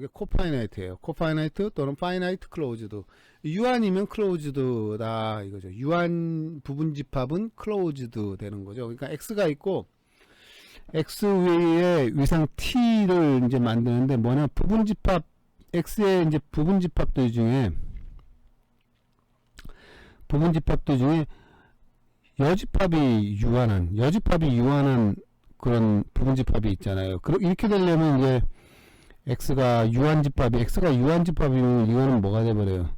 게 코파이나이트예요. 코파이나이트 또는 파이나이트 클로즈드. 유한이면 클로즈드다 이거죠. 유한 부분 집합은 클로즈드 되는 거죠. 그러니까 x가 있고 x 위에 위상 t를 이제 만드는데 뭐냐 부분 집합 x의 이제 부분 집합들 중에 부분 집합들 중에 여집합이 유한한 여집합이 유한한 그런 부분 집합이 있잖아요. 이렇게 되려면 이제 x가 유한 집합이 x가 유한 집합이면 이거는 뭐가 돼버려요?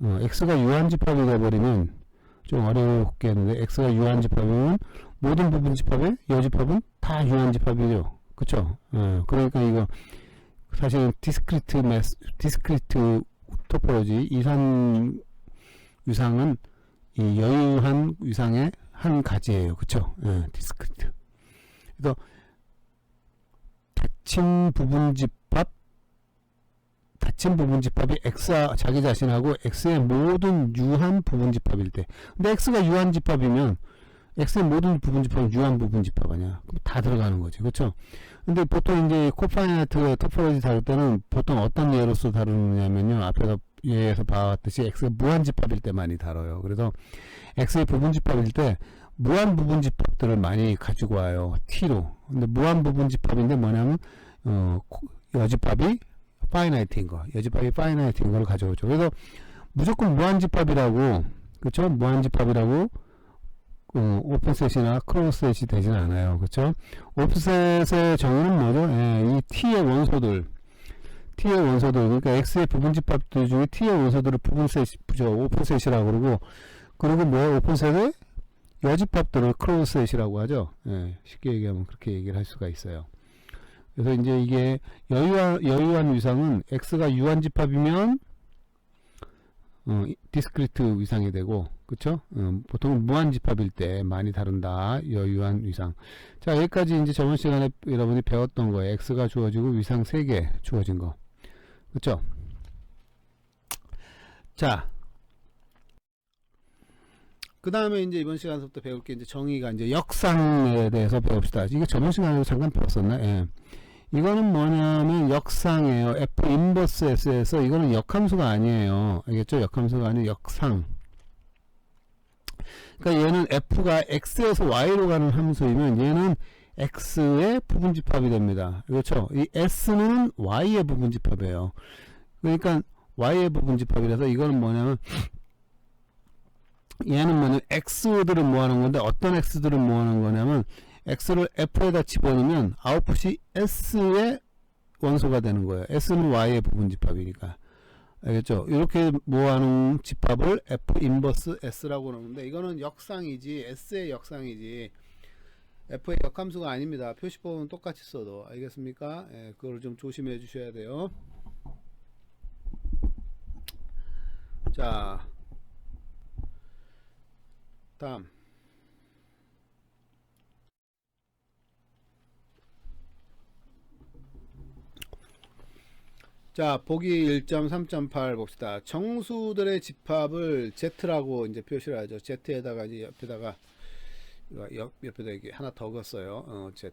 어, x가 유한 집합이 돼버리면 좀 어렵겠는데 x가 유한 집합이면 모든 부분 집합의 여집합은 다 유한 집합이죠. 그쵸? 어, 그러니까 이거 사실은 디스크리트 매스 디스크리트 토포로지 이산 위상은 이 여유한 위상의 한 가지예요. 그쵸? 예, 디스크리트. 그래서 닫힌 부분 집합 닫힌 부분 집합이 x 자기 자신하고 x의 모든 유한 부분 집합일 때. 근데 x가 유한 집합이면 x의 모든 부분 집합은 유한 부분 집합 아니야. 그럼 다 들어가는 거지. 그렇죠 근데 보통 이제 코파이나트 토포로지 다룰 때는 보통 어떤 예로서 다루느냐면요. 앞에서 예에서 봐왔듯이 x가 무한 집합일 때 많이 다뤄요. 그래서 x의 부분 집합일 때 무한 부분 집합들을 많이 가지고 와요. t로. 근데 무한 부분 집합인데 뭐냐면 어, 코- 여집합이 파이나이트인 거. 여집합이 파이나이트인 걸 가져오죠. 그래서 무조건 무한 집합이라고 그렇죠? 무한 집합이라고 어, 오픈셋이나 클로스셋이 되진 않아요. 그렇죠? 오픈셋의 정의는 뭐죠? 예, 이 t의 원소들 t의 원소들 그러니까 x의 부분 집합들 중에 t의 원소들을 부분셋 저 오픈셋이라고 그러고 그리고 뭐 오픈셋의 여집합들을 클로즈셋이라고 하죠. 예, 쉽게 얘기하면 그렇게 얘기를 할 수가 있어요. 그래서 이제 이게 여유한, 여유한 위상은 x가 유한 집합이면 어, 이- 디스크리트 위상이 되고 그쵸? 어, 보통 무한 집합일 때 많이 다룬다. 여유한 위상. 자 여기까지 이제 저번 시간에 여러분이 배웠던 거예요. x가 주어지고 위상 3개 주어진 거. 그쵸? 자, 그 다음에 이제 이번 시간부터 배울 게 이제 정의가 이제 역상에 대해서 배웁시다. 이게 저번 시간에 잠깐 배웠었나? 예. 이거는 뭐냐면 역상이에요. F 인버스 S에서 이거는 역함수가 아니에요. 알겠죠? 역함수가 아니고 역상. 그러니까 얘는 F가 X에서 Y로 가는 함수이면 얘는 X의 부분집합이 됩니다. 그렇죠? 이 S는 Y의 부분집합이에요. 그러니까 Y의 부분집합이라서 이거는 뭐냐면 얘는 뭐냐면 x들을 모아놓은 건데 어떤 x들을 모아놓은 거냐면 x를 f에다 집어넣으면 아웃풋이 s의 원소가 되는 거예요. s는 y의 부분 집합이니까. 알겠죠? 이렇게 모아놓은 집합을 f 인버스 s라고 그러는데 이거는 역상이지 s의 역상이지 f의 역함수가 아닙니다. 표시법은 똑같이 써도 알겠습니까? 예, 그걸 좀 조심해 주셔야 돼요. 자, 다음. 자 보기 1.3.8 봅시다. 정수들의 집합을 Z라고 이제 표시를 하죠. Z에다가 이제 옆에다가 옆, 옆에다 이렇게 하나 더 걷어요. 어, Z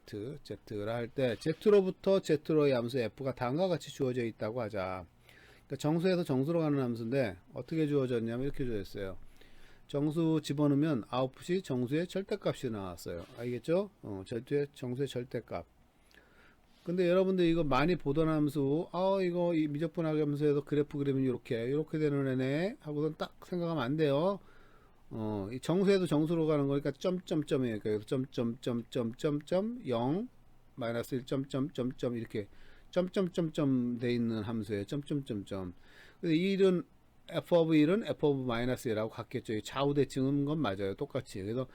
Z라 할 때 Z로부터 Z로의 함수 F가 다음과 같이 주어져 있다고 하자. 그러니까 정수에서 정수로 가는 함수인데 어떻게 주어졌냐면 이렇게 주어졌어요 정수 집어넣으면 아웃풋이 정수의 절대값이 나왔어요. 알겠죠? 어, 절대 정수의 절대값. 근데 여러분들 이거 많이 보던 함수, 아 이거 이 미적분하기 함수에서 그래프 그리면 이렇게 이렇게 되는 애네 하고선 딱 생각하면 안 돼요. 어, 이 정수에도 정수로 가는 거니까 점점점이에요. 그래서 점점점점점점 0 마이너스 1 점점점점 이렇게 점점점점 돼 있는 함수예요. 점점점점. 근데 이 일은 f of 1은 f of 마이너스 1하고 같겠죠. 이 좌우 대칭은 건 맞아요. 똑같이. 그래서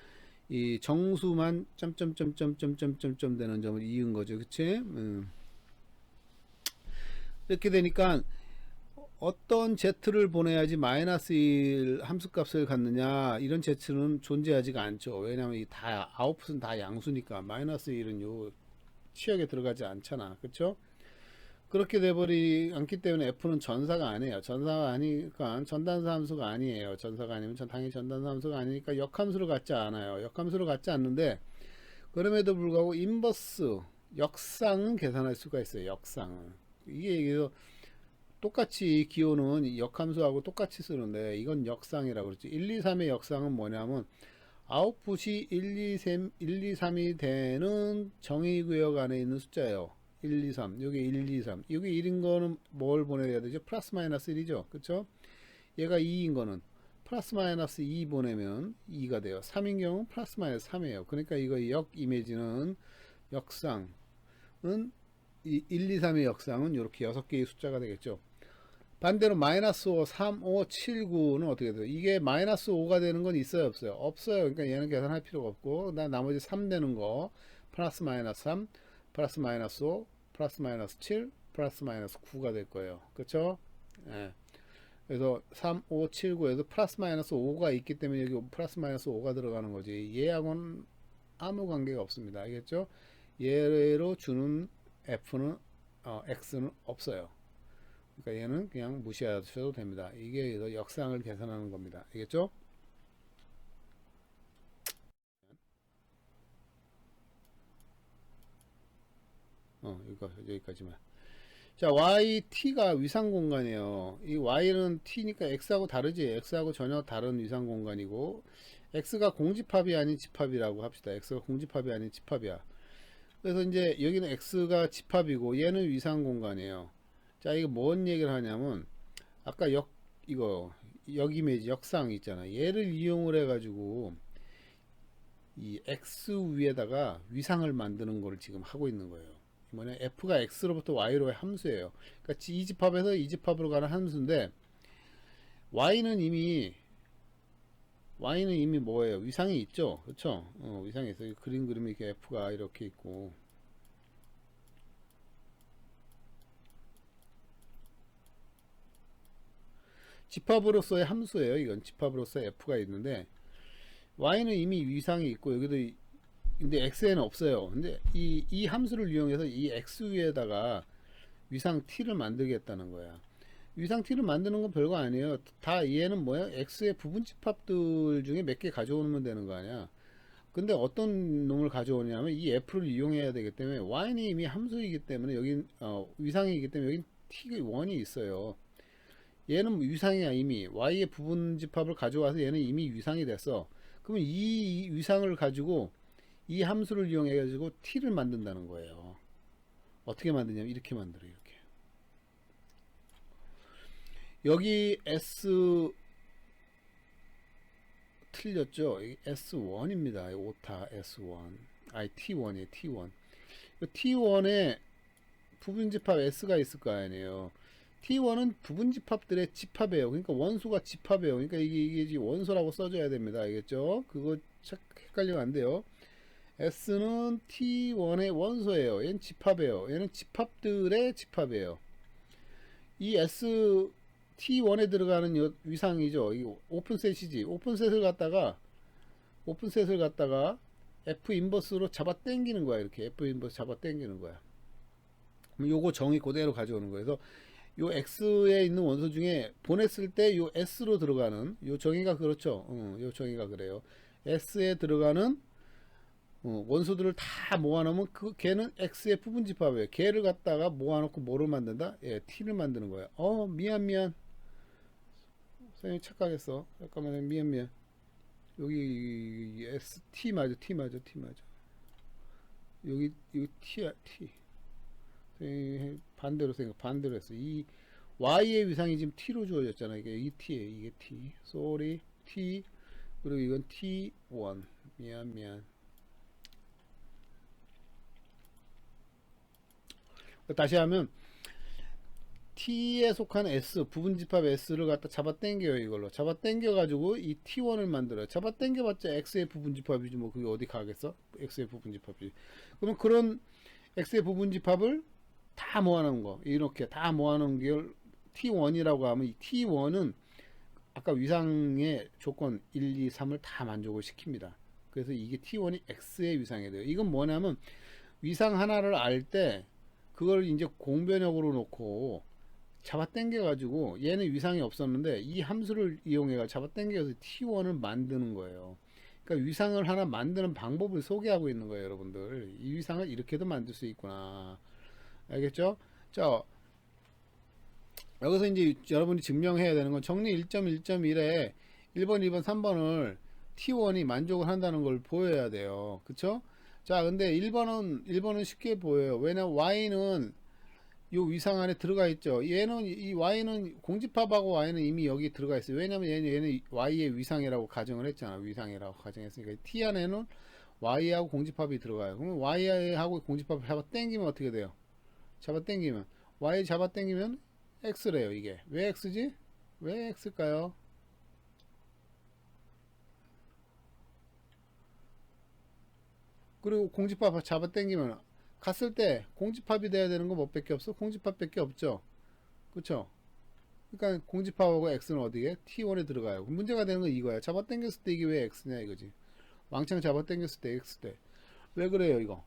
이 정수만 점점점점점점점 되는 점을 이은 거죠. 그치? 음. 이렇게 되니까 어떤 z를 보내야지 마이너스 1 함수값을 갖느냐 이런 z는 존재하지가 않죠. 왜냐하면 이 다 아웃풋은 다 양수니까 마이너스 1은 요 치역에 들어가지 않잖아. 그쵸? 그렇게 돼버리 않기 때문에 F는 전사가 아니에요. 전사가 아니니까 전단사 함수가 아니에요. 전사가 아니면 전 당연히 전단사 함수가 아니니까 역함수를 갖지 않아요. 역함수를 갖지 않는데 그럼에도 불구하고 인버스 역상은 계산할 수가 있어요. 역상은 이게 그래서 똑같이 기호는 역함수하고 똑같이 쓰는데 이건 역상이라고 그러지 1, 2, 3의 역상은 뭐냐면 아웃풋이 1, 2, 3, 1, 2, 3이 되는 정의 구역 안에 있는 숫자예요 1, 2, 3 여기 1, 2, 3 여기 1인 거는 뭘 보내야 되죠 플러스 마이너스 1이죠 그쵸 얘가 2인 거는 플러스 마이너스 2 보내면 2가 돼요 3인 경우는 플러스 마이너스 3이에요 그러니까 이거 역 이미지는 역상은 이 1, 2, 3의 역상은 이렇게 6개의 숫자가 되겠죠. 반대로 마이너스 5, 3, 5, 7, 9는 어떻게 돼요? 이게 마이너스 5가 되는 건 있어요, 없어요? 없어요. 그러니까 얘는 계산할 필요가 없고, 나 나머지 3 되는 거, 플러스 마이너스 3, 플러스 마이너스 5, 플러스 마이너스 7, 플러스 마이너스 9가 될 거예요. 그쵸? 예. 그래서 3, 5, 7, 9에서 플러스 마이너스 5가 있기 때문에 여기 플러스 마이너스 5가 들어가는 거지. 얘하고는 아무 관계가 없습니다. 알겠죠? 얘로 주는 F는 어, X는 없어요. 그러니까 얘는 그냥 무시하셔도 됩니다. 이게 역상을 계산하는 겁니다. 알겠죠? 어, 이거 여기까지만. 자, y, t가 위상 공간이에요. 이 y는 t니까 x하고 다르지. x하고 전혀 다른 위상 공간이고 x가 공집합이 아닌 집합이라고 합시다. x가 공집합이 아닌 집합이야. 그래서 이제 여기는 x가 집합이고 얘는 위상 공간이에요. 자, 이거 뭔 얘기를 하냐면 아까 역 이거 역 이미지 역상 있잖아. 얘를 이용을 해 가지고 이 x 위에다가 위상을 만드는 걸 지금 하고 있는 거예요. 뭐냐 f가 x로부터 y로의 함수예요. 그러니까 이 집합에서 이 집합으로 가는 함수인데 y는 이미 y는 이미 뭐예요? 위상이 있죠. 그렇죠? 어, 위상이 있어요. 그림 그림이 이렇게 f가 이렇게 있고 집합으로서의 함수예요. 이건 집합으로서의 f가 있는데 y는 이미 위상이 있고 여기도 이- 근데 x에는 없어요. 근데 이, 이 함수를 이용해서 이 x 위에다가 위상 t를 만들겠다는 거야. 위상 t를 만드는 건 별거 아니에요. 다 얘는 뭐야? x의 부분 집합들 중에 몇 개 가져오면 되는 거 아니야. 근데 어떤 놈을 가져오냐면 이 f를 이용해야 되기 때문에 y는 이미 함수이기 때문에 여긴 어, 위상이기 때문에 여긴 t가 원이 있어요. 얘는 위상이야 이미 y의 부분 집합을 가져와서 얘는 이미 위상이 됐어. 그러면 이 위상을 가지고 이 함수를 이용해 가지고 t를 만든다는 거예요. 어떻게 만드냐면 이렇게 만들어요. 이렇게. 여기 s 틀렸죠? 이게 s1입니다. 오타 s1. 아니 t1이에요. t1. t1에 부분 집합 s가 있을 거 아니에요. T1은 부분 집합들의 집합이에요. 그러니까 원소가 집합이에요. 그러니까 이게, 이게 원소라고 써줘야 됩니다. 알겠죠? 그거 착 헷갈리면 안 돼요. S는 T1의 원소예요. 얘는 집합이에요. 얘는 집합들의 집합이에요. 이 S T1에 들어가는 요 위상이죠. 이 오픈셋이지. 오픈셋을 갖다가 오픈셋을 갖다가 F 인버스로 잡아 당기는 거야. 이렇게 F 인버스 잡아 당기는 거야. 그럼 요거 정의 그대로 가져오는 거예요. 그래서 요 X에 있는 원소 중에 보냈을 때 요 S로 들어가는 요 정의가 그렇죠. 어, 요 정의가 그래요. S에 들어가는 어, 원소들을 다 모아놓으면 그 걔는 X의 부분 집합이에요. 걔를 갖다가 모아놓고 뭐를 만든다? 예, T를 만드는 거예요. 어, 미안 미안. 선생님 착각했어. 잠깐만 미안 미안. 여기 S T 맞아 T 맞아 T 맞아. 여기 여기 T야 T. 반대로 생각 반대로 했어. 이 y의 위상이 지금 t로 주어졌잖아. 이게 이 t에 이게 t. sorry t 그리고 이건 t1. 미안 미안. 다시 하면 t에 속한 s 부분 집합 s를 갖다 잡아 당겨요 이걸로. 잡아 당겨 가지고 이 t1을 만들어요. 잡아 당겨 봤자 x의 부분 집합이지 뭐 그게 어디 가겠어? X의 부분 집합이 그러면 그런 x의 부분 집합을 다 모아놓은 거. 이렇게 다 모아놓은 게 T1이라고 하면 이 T1은 아까 위상의 조건 1, 2, 3을 다 만족을 시킵니다. 그래서 이게 T1이 X의 위상이 돼요. 이건 뭐냐면 위상 하나를 알때 그걸 이제 공변역으로 놓고 잡아 당겨 가지고 얘는 위상이 없었는데 이 함수를 이용해 잡아 당겨서 T1을 만드는 거예요. 그러니까 위상을 하나 만드는 방법을 소개하고 있는 거예요, 여러분들. 이 위상을 이렇게도 만들 수 있구나. 알겠죠? 자, 여기서 이제 여러분이 증명해야 되는 건 정리 1.1.1에 1번, 2번, 3번을 T1이 만족을 한다는 걸 보여야 돼요. 그쵸? 자, 근데 1번은, 1번은 쉽게 보여요. 왜냐면 Y는 요 위상 안에 들어가 있죠. 얘는, 이 Y는, 공집합하고 Y는 이미 여기 들어가 있어요. 왜냐면 얘는, 얘는 Y의 위상이라고 가정을 했잖아. 위상이라고 가정했으니까. T 안에는 Y하고 공집합이 들어가요. 그러면 Y하고 공집합을 잡아 당기면 어떻게 돼요? 잡아 당기면. Y 잡아 당기면 X래요, 이게. 왜 X지? 왜 X일까요? 그리고 공집합 잡아 당기면 갔을 때 공집합이 돼야 되는 거 뭐밖에 없어? 공집합밖에 없죠. 그쵸? 그러니까 공집합하고 x는 어디에? t1에 들어가요. 문제가 되는 건 이거야. 잡아 당겼을 때 이게 왜 x냐 이거지. 왕창 잡아 당겼을 때 x 때. 왜 그래요 이거?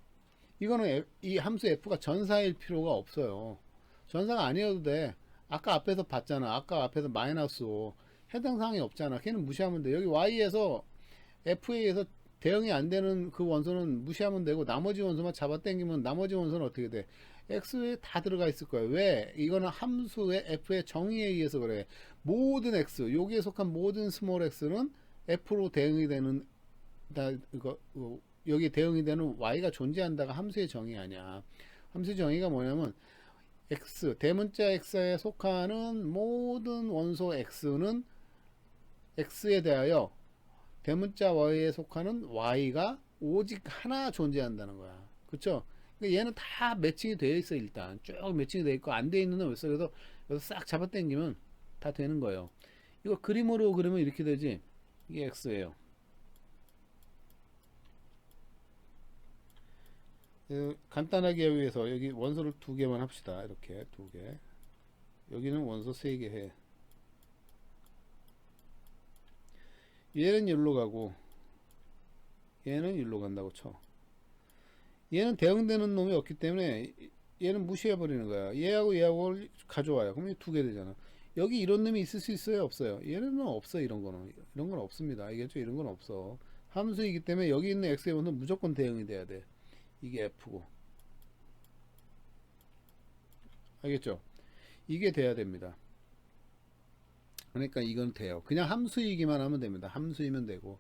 이거는 이 함수 f가 전사일 필요가 없어요. 전사가 아니어도 돼. 아까 앞에서 봤잖아. 아까 앞에서 마이너스 5. 해당 사항이 없잖아. 걔는 무시하면 돼. 여기 y에서 f에서 대응이 안 되는 그 원소는 무시하면 되고 나머지 원소만 잡아 당기면 나머지 원소는 어떻게 돼? x에 다 들어가 있을 거예요. 왜? 이거는 함수의 f의 정의에 의해서 그래. 모든 x, 여기에 속한 모든 스몰 x는 f로 대응이 되는 다 이거 어, 여기 대응이 되는 y가 존재한다가 함수의 정의 아니야. 함수의 정의가 뭐냐면 x 대문자 x에 속하는 모든 원소 x는 x에 대하여 대문자 y에 속하는 y가 오직 하나 존재한다는 거야. 그쵸? 그러니까 얘는 다 매칭이 되어 있어 일단 쭉 매칭이 되어 있고 안 되어 있는 건 없어. 그래서 여기서 싹 잡아 당기면 다 되는 거예요. 이거 그림으로 그리면 이렇게 되지. 이게 x예요. 어, 간단하게 위해서 여기 원소를 두 개만 합시다. 이렇게 두 개. 여기는 원소 세 개 해. 얘는 일로 가고 얘는 일로 간다고 쳐. 얘는 대응되는 놈이 없기 때문에 얘는 무시해 버리는 거야. 얘하고 얘하고 가져와요. 그럼 두 개 되잖아. 여기 이런 놈이 있을 수 있어요, 없어요? 얘는 없어 이런 거는 이런 건 없습니다. 알겠죠? 이런 건 없어. 함수이기 때문에 여기 있는 x의 원은 무조건 대응이 돼야 돼. 이게 f고. 알겠죠? 이게 돼야 됩니다. 그러니까 이건 돼요. 그냥 함수이기만 하면 됩니다. 함수이면 되고.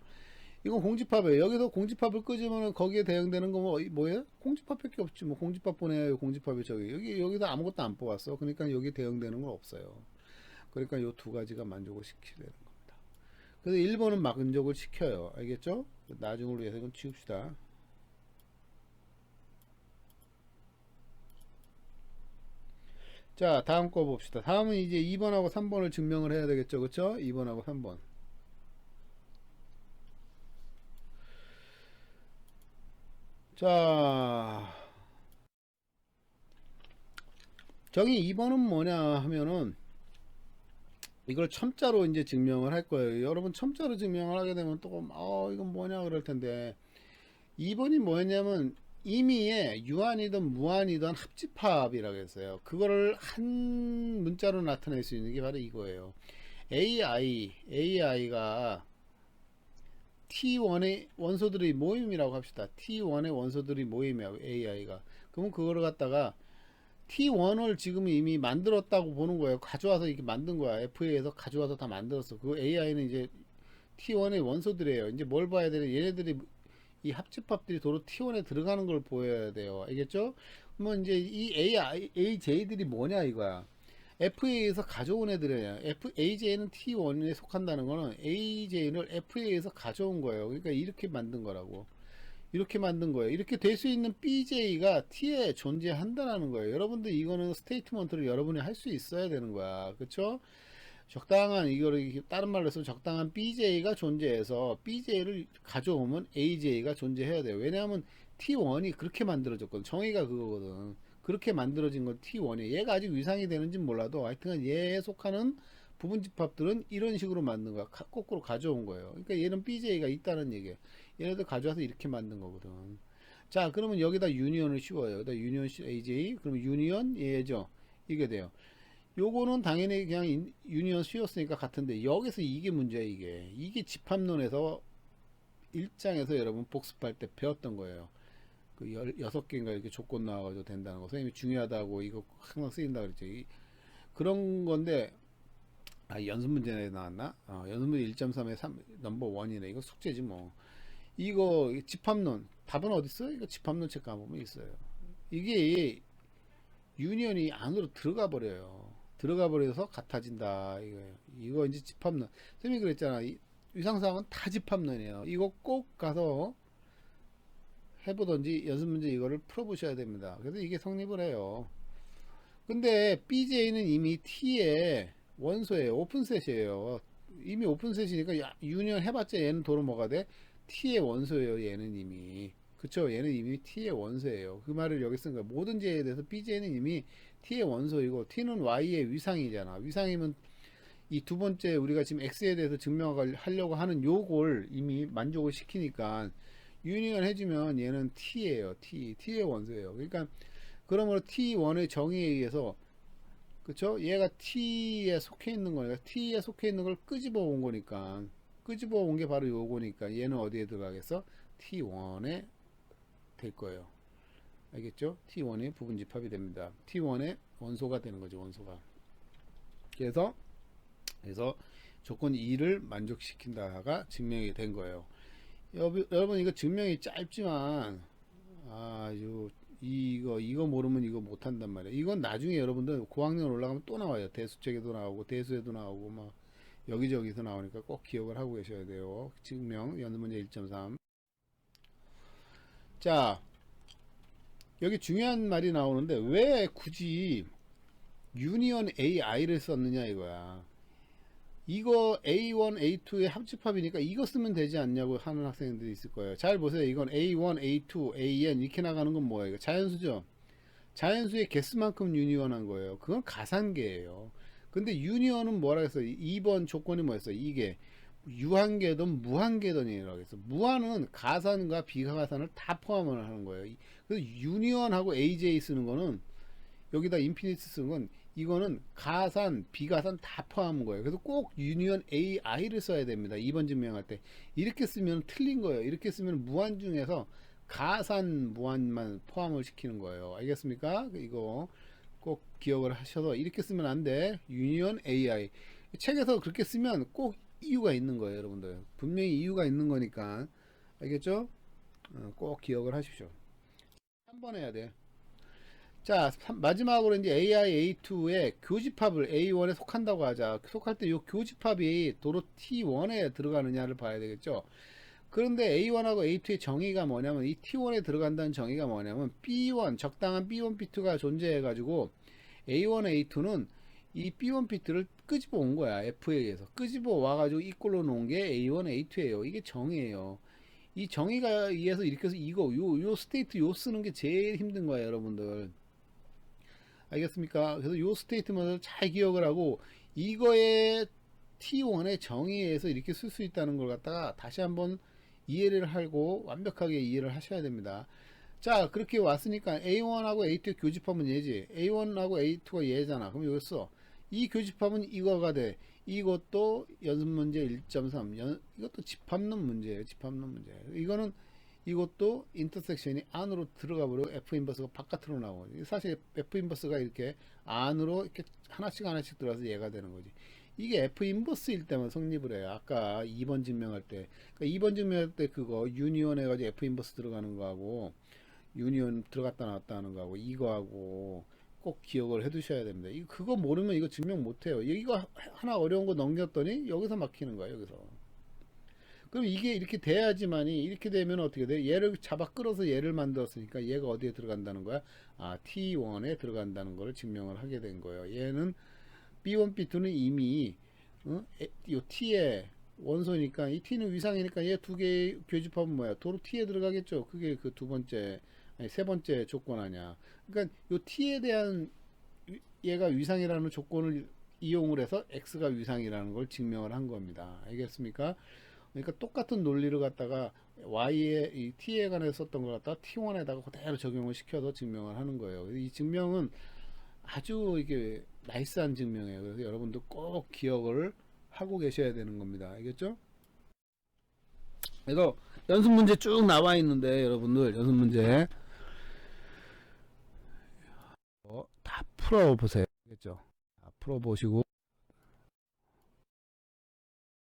이건 공집합이에요. 여기서 공집합을 끄지면 거기에 대응되는 거 뭐, 뭐예요? 공집합밖에 없지. 뭐 공집합 보내요. 공집합이 저기. 여기, 여기서 아무것도 안 뽑았어. 그러니까 여기 대응되는 건 없어요. 그러니까 요 두 가지가 만족을 시켜야 되는 겁니다. 그래서 1번은 만족을 시켜요. 알겠죠? 나중을 위해서 이건 치웁시다. 자, 다음 거 봅시다. 다음은 이제 2번하고 3번을 증명을 해야 되겠죠. 그쵸? 2번하고 3번. 자, 저기 2번은 뭐냐 하면은 이걸 첨자로 이제 증명을 할 거예요. 여러분 첨자로 증명을 하게 되면 또, 어, 이건 뭐냐 그럴 텐데. 2번이 뭐였냐면 임의의 유한이든 무한이든 합집합이라고 했어요. 그거를 한 문자로 나타낼 수 있는 게 바로 이거예요. AI, AI가 T1의 원소들의 모임이라고 합시다. T1의 원소들의 모임이야, AI가. 그러면 그거를 갖다가 T1을 지금 이미 만들었다고 보는 거예요. 가져와서 이렇게 만든 거야. FA에서 가져와서 다 만들었어. 그 AI는 이제 T1의 원소들이에요. 이제 뭘 봐야 되냐. 얘네들이 이 합집합들이 도로 T1에 들어가는 걸 보여야 돼요. 알겠죠? 그러면 이제 이 AI, AJ들이 뭐냐 이거야. FA에서 가져온 애들이에요. F, AJ는 T1에 속한다는 거는 AJ를 FA에서 가져온 거예요. 그러니까 이렇게 만든 거라고. 이렇게 만든 거예요. 이렇게 될 수 있는 BJ가 T에 존재한다는 거예요. 여러분들 이거는 스테이트먼트를 여러분이 할 수 있어야 되는 거야. 그쵸? 적당한 이거를 다른 말로 해서 적당한 BJ가 존재해서 BJ를 가져오면 AJ가 존재해야 돼요. 왜냐하면 T1이 그렇게 만들어졌거든. 정의가 그거거든. 그렇게 만들어진 건 T1이에요. 얘가 아직 위상이 되는지 몰라도 하여튼 얘에 속하는 부분 집합들은 이런 식으로 만든 거야. 가- 거꾸로 가져온 거예요. 그러니까 얘는 BJ가 있다는 얘기예요. 얘네들 가져와서 이렇게 만든 거거든. 자, 그러면 여기다 유니언을 씌워요. 여기다 유니언 AJ. 그러면 유니언 얘죠. 이게 돼요. 요거는 당연히 그냥 인- 유니언 씌웠으니까 같은데 여기서 이게 문제야 이게 이게 집합론에서 1장에서 여러분 복습할 때 배웠던 거예요 그 열, 여섯 개인가 이렇게 조건 나와가지고 된다는 거 선생님이 중요하다고 이거 항상 쓰인다 그랬죠 이- 그런 건데 아 연습 문제 나왔나? 어, 연습 문제 1.3에 3 넘버 원이네. 이거 숙제지 뭐. 이거 집합론 답은 어디 있어? 이거 집합론 책 가보면 있어요. 이게 유니언이 안으로 들어가 버려요. 들어가 버려서 같아진다 이거예요. 이거 이제 집합론. 쌤이 그랬잖아. 이 위상사항은 다 집합론이에요. 이거 꼭 가서 해보던지 연습 문제 이거를 풀어보셔야 됩니다. 그래서 이게 성립을 해요. 근데 BJ는 이미 T의 원소예요. 오픈셋이에요. 이미 오픈셋이니까 야, 유니언 해봤자 얘는 도로 뭐가 돼? T의 원소예요. 얘는 이미. 그쵸? 얘는 이미 T의 원소예요. 그 말을 여기 쓴 거야. 모든 제에 대해서 BJ는 이미 T의 원소이고 T는 Y의 위상이잖아. 위상이면 이 두 번째 우리가 지금 X에 대해서 증명하려고 하는 요걸 이미 만족을 시키니까 유니언 해주면 얘는 T예요. T. T의 원소예요. 그러니까 그러므로 T1의 정의에 의해서 그쵸? 얘가 T에 속해 있는 거니까 T에 속해 있는 걸 끄집어 온 거니까 끄집어 온 게 바로 요거니까 얘는 어디에 들어가겠어? T1에 될 거예요. 알겠죠? T1의 부분 집합이 됩니다. T1의 원소가 되는 거죠. 원소가. 그래서 그래서 조건 2를 만족시킨다가 증명이 된 거예요. 여러분, 이거 증명이 짧지만 아유 이거 이거 모르면 이거 못 한단 말이야. 이건 나중에 여러분들 고학년 올라가면 또 나와요. 대수책에도 나오고 대수에도 나오고 막 여기저기서 나오니까 꼭 기억을 하고 계셔야 돼요. 증명 연습문제 1.3. 자 여기 중요한 말이 나오는데 왜 굳이 유니언 AI를 썼느냐 이거야. 이거 A1, A2의 합집합이니까 이거 쓰면 되지 않냐고 하는 학생들이 있을 거예요. 잘 보세요. 이건 A1, A2, AN 이렇게 나가는 건 뭐예요? 자연수죠. 자연수의 개수만큼 유니언한 거예요. 그건 가산계예요. 근데 유니언은 뭐라 했어? 2번 조건이 뭐였어? 이게 유한계든 무한계든이라고 했어. 무한은 가산과 비가산을 다 포함을 하는 거예요. 그래서 유니언하고 AJ 쓰는 거는 여기다 인피니트 쓰는 건 이거는 가산, 비가산 다 포함한 거예요. 그래서 꼭 유니언 AI를 써야 됩니다. 2번 증명할 때. 이렇게 쓰면 틀린 거예요. 이렇게 쓰면 무한 중에서 가산 무한만 포함을 시키는 거예요. 알겠습니까? 이거 꼭 기억을 하셔서 이렇게 쓰면 안 돼. 유니언 AI. 책에서 그렇게 쓰면 꼭 이유가 있는 거예요, 여러분들. 분명히 이유가 있는 거니까. 알겠죠? 어, 꼭 기억을 하십시오. 한번 해야 돼. 자, 삼- 마지막으로 이제 AI A2의 교집합을 A1에 속한다고 하자. 속할 때 이 교집합이 도로 T1에 들어가느냐를 봐야 되겠죠. 그런데 A1하고 A2의 정의가 뭐냐면 이 T1에 들어간다는 정의가 뭐냐면 B1 적당한 B1 비트가 존재해 가지고 A1, A2는 이 B1 비트를 끄집어 온 거야. 의해서. 끄집어 와 가지고 이꼴로 놓은 게 A1, A2예요. 이게 정의예요. 이 정의가 의해서 이렇게 해서 이거 요 요 스테이트 요 쓰는 게 제일 힘든 거예요, 여러분들. 알겠습니까? 그래서 요 스테이트먼트를 잘 기억을 하고 이거의 T1의 정의에 의해서 이렇게 쓸 수 있다는 걸 갖다가 다시 한번 이해를 하고 완벽하게 이해를 하셔야 됩니다. 자 그렇게 왔으니까 A1하고 A2 교집합은 얘지 A1하고 A2가 얘잖아 그럼 여기 써. 이 교집합은 이거가 돼. 이것도 연습 문제 1.3 연, 이것도 집합론 문제예요. 집합론 문제. 이거는 이것도 인터섹션이 안으로 들어가 버리고 F 인버스가 바깥으로 나오고 사실 F 인버스가 이렇게 안으로 이렇게 하나씩 하나씩 들어와서 얘가 되는 거지. 이게 F 인버스일 때만 성립을 해요. 아까 2번 증명할 때. 그러니까 2번 증명할 때 그거 유니온 해가지고 F 인버스 들어가는 거하고 유니온 들어갔다 나왔다 하는 거하고 이거하고 꼭 기억을 해 두셔야 됩니다. 이거 그거 모르면 이거 증명 못 해요. 이거 하나 어려운 거 넘겼더니 여기서 막히는 거예요. 여기서. 그럼 이게 이렇게 돼야지만이 이렇게 되면 어떻게 돼? 얘를 잡아 끌어서 얘를 만들었으니까 얘가 어디에 들어간다는 거야? 아, T1에 들어간다는 걸 증명을 하게 된 거예요. 얘는 B1, B2는 이미 어? 에, 요 T의 원소니까 이 T는 위상이니까 얘 두 개의 교집합은 뭐야? 도로 T에 들어가겠죠. 그게 그 두 번째 세 번째 조건 아니야. 그러니까 요 T에 대한 위- 얘가 위상이라는 조건을 이용을 해서 X가 위상이라는 걸 증명을 한 겁니다. 알겠습니까? 그러니까 똑같은 논리를 갖다가 Y에 이 T에 관해서 썼던 걸 갖다가 T1에다가 그대로 적용을 시켜서 증명을 하는 거예요. 이 증명은 아주 이게 나이스한 증명이에요. 그래서 여러분도 꼭 기억을 하고 계셔야 되는 겁니다. 알겠죠? 그래서 연습 문제 쭉 나와 있는데 여러분들 연습 문제 어, 다 풀어 보세요. 알겠죠? 다 풀어보시고